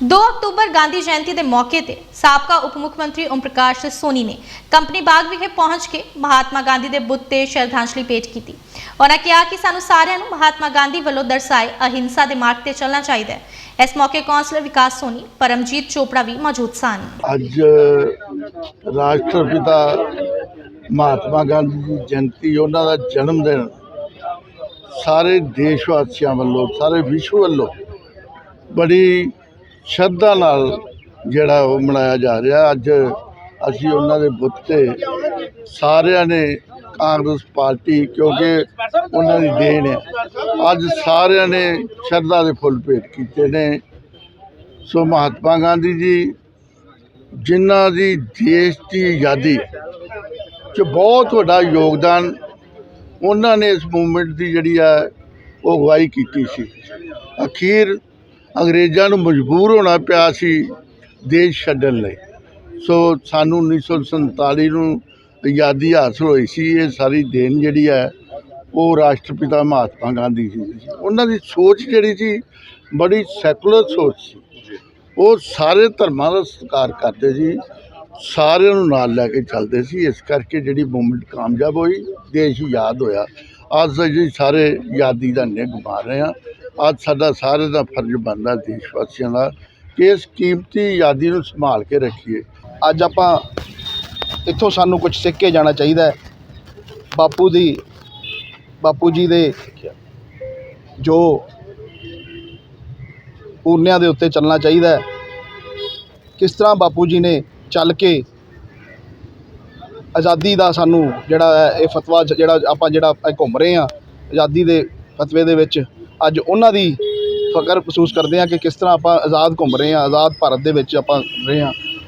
2 October Gandhi Jayanti ਦੇ ਮੌਕੇ ਤੇ ਸਾਬਕਾ ਉਪ ਮੁੱਖ ਮੰਤਰੀ ਓਮ ਪ੍ਰਕਾਸ਼ ਸੋਨੀ ਨੇ ਕੰਪਨੀ ਬਾਗ ਵਿਖੇ ਪਹੁੰਚ ਕੇ ਮਹਾਤਮਾ ਗਾਂਧੀ ਦੇ ਬੁੱਤ ਤੇ ਸ਼ਰਧਾਂਜਲੀ ਭੇਟ ਕੀਤੀ ਉਹਨਾਂ ਕਿਹਾ ਕਿ ਸਾਨੂੰ ਸਾਰਿਆਂ ਨੂੰ ਮਹਾਤਮਾ ਗਾਂਧੀ ਵੱਲੋਂ ਦਰਸਾਏ ਅਹਿੰਸਾ ਦੇ ਮਾਰਗ ਤੇ ਚੱਲਣਾ ਚਾਹੀਦਾ ਹੈ ਇਸ ਮੌਕੇ ਕੌਂਸਲਰ ਵਿਕਾਸ ਸੋਨੀ ਪਰਮਜੀਤ ਚੋਪੜਾ ਵੀ ਮੌਜੂਦ ਸਨ ਅੱਜ ਰਾਸ਼ਟਰਪਿਤਾ ਮਹਾਤਮਾ ਗਾਂਧੀ ਦੀ ਜਯੰਤੀ ਉਹਨਾਂ ਦਾ ਜਨਮ ਦਿਨ ਸਾਰੇ ਦੇਸ਼ ਵਾਸੀਆਂ ਵੱਲੋਂ ਸਾਰੇ ਵਿਸ਼ਵ ਵੱਲੋਂ ਬੜੀ ਸ਼ਰਧਾ ਨਾਲ ਜਿਹੜਾ ਉਹ ਮਨਾਇਆ ਜਾ ਰਿਹਾ। ਅੱਜ ਅਸੀਂ ਉਹਨਾਂ ਦੇ ਬੁੱਤ ਤੇ ਸਾਰਿਆਂ ਨੇ ਕਾਂਗਰਸ ਪਾਰਟੀ ਕਿਉਂਕਿ ਉਹਨਾਂ ਦੀ ਦੇਣ ਹੈ। ਅੱਜ ਸਾਰਿਆਂ ਨੇ ਸ਼ਰਧਾ ਦੇ ਫੁੱਲ ਭੇਟ ਕੀਤੇ ਨੇ। ਸੋ ਮਹਾਤਮਾ ਗਾਂਧੀ ਜੀ, ਜਿਨ੍ਹਾਂ ਦੀ ਦੇਸ਼ ਦੀ ਆਜ਼ਾਦੀ 'ਚ ਬਹੁਤ ਵੱਡਾ ਯੋਗਦਾਨ ਉਹਨਾਂ ਨੇ ਇਸ ਮੂਵਮੈਂਟ ਦੀ ਜਿਹੜੀ ਆ ਉਹ ਅਗਵਾਈ ਕੀਤੀ ਸੀ। ਅਖੀਰ ਅੰਗਰੇਜ਼ਾਂ ਨੂੰ ਮਜਬੂਰ ਹੋਣਾ ਪਿਆ ਸੀ ਦੇਸ਼ ਛੱਡਣ ਲਈ। ਸੋ ਸਾਨੂੰ 1947 ਨੂੰ ਆਜ਼ਾਦੀ ਹਾਸਲ ਹੋਈ ਸੀ। ਇਹ ਸਾਰੀ ਦੇਣ ਜਿਹੜੀ ਹੈ, ਉਹ ਰਾਸ਼ਟਰਪਿਤਾ ਮਹਾਤਮਾ ਗਾਂਧੀ ਜੀ ਉਹਨਾਂ ਦੀ ਸੋਚ ਜਿਹੜੀ ਸੀ, ਬੜੀ ਸੈਕੂਲਰ ਸੋਚ ਸੀ। ਉਹ ਸਾਰੇ ਧਰਮਾਂ ਦਾ ਸਤਿਕਾਰ ਕਰਦੇ ਸੀ, ਸਾਰਿਆਂ ਨੂੰ ਨਾਲ ਲੈ ਕੇ ਚੱਲਦੇ ਸੀ। ਇਸ ਕਰਕੇ ਜਿਹੜੀ ਮੂਵਮੈਂਟ ਕਾਮਯਾਬ ਹੋਈ, ਦੇਸ਼ ਯਾਦ ਹੋਇਆ। ਅੱਜ ਅਸੀਂ ਸਾਰੇ ਆਜ਼ਾਦੀ ਦਾ ਨਿੱਘ ਮਾਰ ਰਹੇ ਹਾਂ। ਅੱਜ ਸਾਡਾ ਸਾਰੇ ਦਾ ਫਰਜ਼ ਬਣਦਾ ਦੇਸ਼ ਵਾਸੀਆਂ ਦਾ ਕਿ ਇਸ ਕੀਮਤੀ ਆਜ਼ਾਦੀ ਨੂੰ ਸੰਭਾਲ ਕੇ ਰੱਖੀਏ। ਅੱਜ ਆਪਾਂ ਇੱਥੋਂ ਸਾਨੂੰ ਕੁਝ ਸਿੱਖ ਕੇ ਜਾਣਾ ਚਾਹੀਦਾ ਹੈ। ਬਾਪੂ ਦੀ, ਬਾਪੂ ਜੀ ਦੇ ਜੋ ਪੂਰਨਿਆਂ ਦੇ ਉੱਤੇ ਚੱਲਣਾ ਚਾਹੀਦਾ ਹੈ। ਕਿਸ ਤਰ੍ਹਾਂ ਬਾਪੂ ਜੀ ਨੇ ਚੱਲ ਕੇ ਆਜ਼ਾਦੀ ਦਾ ਸਾਨੂੰ ਜਿਹੜਾ ਹੈ, ਇਹ ਫਤਵਾ ਜਿਹੜਾ ਆਪਾਂ ਜਿਹੜਾ ਘੁੰਮ ਰਹੇ ਹਾਂ, ਆਜ਼ਾਦੀ ਦੇ ਫਤਵੇ ਦੇ ਵਿੱਚ ਅੱਜ ਉਹਨਾਂ ਦੀ ਫਕਰ ਮਹਿਸੂਸ ਕਰਦੇ ਹਾਂ ਕਿ ਕਿਸ ਤਰ੍ਹਾਂ ਆਪਾਂ ਆਜ਼ਾਦ ਘੁੰਮ ਰਹੇ ਹਾਂ, ਆਜ਼ਾਦ ਭਾਰਤ ਦੇ ਵਿੱਚ ਆਪਾਂ ਰਹੇ ਹਾਂ।